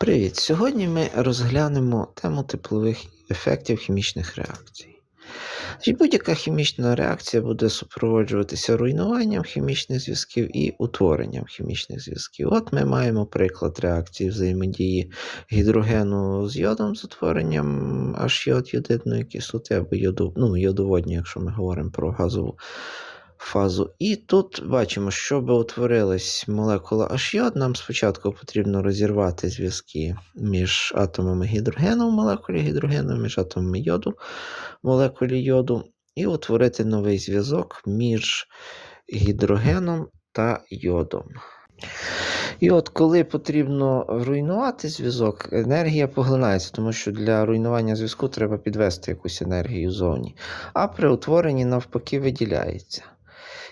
Привіт! Сьогодні ми розглянемо тему теплових ефектів хімічних реакцій. Будь-яка хімічна реакція буде супроводжуватися руйнуванням хімічних зв'язків і утворенням хімічних зв'язків. От ми маємо приклад реакції взаємодії гідрогену з йодом з утворенням H-йод йодидної кислоти або йоду, ну, йодоводні, якщо ми говоримо про газову фазу. І тут бачимо, щоб утворилась молекула H-йод, нам спочатку потрібно розірвати зв'язки між атомами гідрогену в молекулі гідрогену, між атомами йоду в молекулі йоду, і утворити новий зв'язок між гідрогеном та йодом. І от коли потрібно руйнувати зв'язок, енергія поглинається, тому що для руйнування зв'язку треба підвести якусь енергію зовні, а при утворенні навпаки виділяється.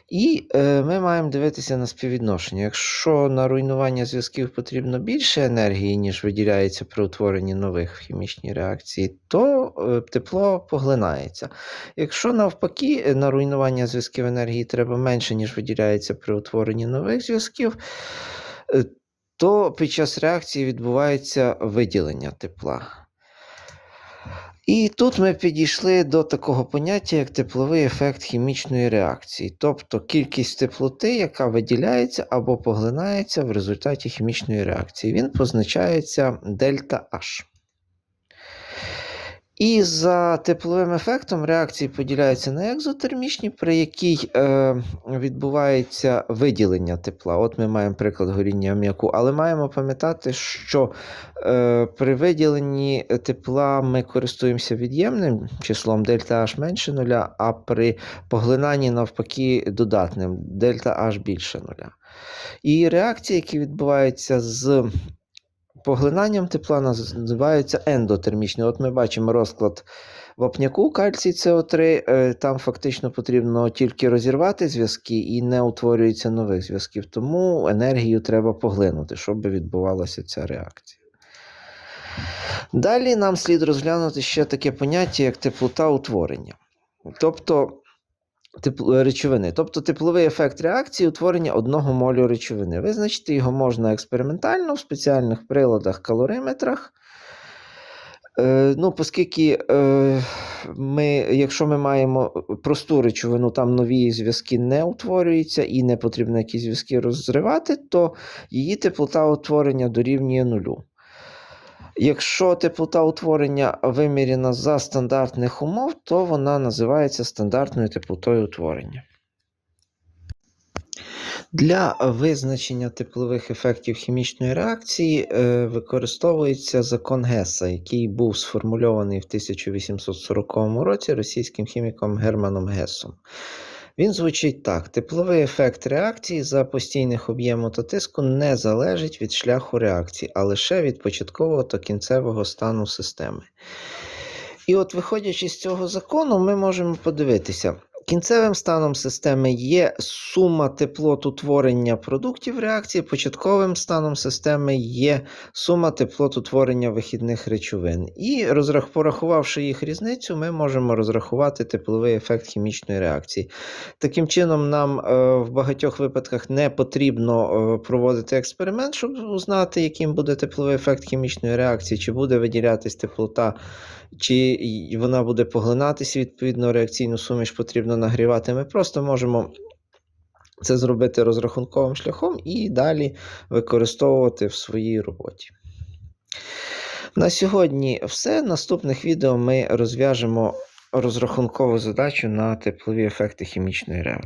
І е, ми маємо дивитися на співвідношення. Якщо на руйнування зв'язків потрібно більше енергії, ніж виділяється при утворенні нових в хімічній реакції, то е, тепло поглинається. Якщо навпаки е, на руйнування зв'язків енергії треба менше, ніж виділяється при утворенні нових зв'язків, е, то під час реакції відбувається виділення тепла. І тут ми підійшли до такого поняття, як тепловий ефект хімічної реакції, тобто кількість теплоти, яка виділяється або поглинається в результаті хімічної реакції. Він позначається дельта H. І за тепловим ефектом реакції поділяються на екзотермічні, при якій е, відбувається виділення тепла. От ми маємо приклад горіння аміаку, але маємо пам'ятати, що е, при виділенні тепла ми користуємося від'ємним числом дельта H менше нуля, а при поглинанні навпаки додатним дельта H більше нуля. І реакції, які відбуваються з Поглинанням тепла називаються ендотермічні. От ми бачимо розклад вапняку кальцій СО3. Е, там фактично потрібно тільки розірвати зв'язки і не утворюється нових зв'язків. Тому енергію треба поглинути, щоб відбувалася ця реакція. Далі нам слід розглянути ще таке поняття, як теплота утворення. Тобто речовини. Тобто тепловий ефект реакції утворення одного молю речовини. Визначити його можна експериментально в спеціальних приладах калориметрах. Е, ну, Оскільки е, ми, якщо ми маємо просту речовину, там нові зв'язки не утворюються і не потрібно якісь зв'язки розривати, то її теплота утворення дорівнює нулю. Якщо теплота утворення виміряна за стандартних умов, то вона називається стандартною теплотою утворення. Для визначення теплових ефектів хімічної реакції е, використовується закон Геса, який був сформульований в 1840 році російським хіміком Германом Гесом. Він звучить так: тепловий ефект реакції за постійних об'єму та тиску не залежить від шляху реакції, а лише від початкового та кінцевого стану системи. І от, виходячи з цього закону, ми можемо подивитися, Кінцевим станом системи є сума теплот утворення продуктів реакції, початковим станом системи є сума теплот утворення вихідних речовин. І порахувавши їх різницю, ми можемо розрахувати тепловий ефект хімічної реакції. Таким чином, нам е, в багатьох випадках не потрібно е, проводити експеримент, щоб узнати, яким буде тепловий ефект хімічної реакції, чи буде виділятись теплота, чи вона буде поглинатися відповідно реакційну суміш потрібно нагрівати, ми просто можемо це зробити розрахунковим шляхом і далі використовувати в своїй роботі. На сьогодні все. В наступних відео ми розв'яжемо розрахункову задачу на теплові ефекти хімічної реакції.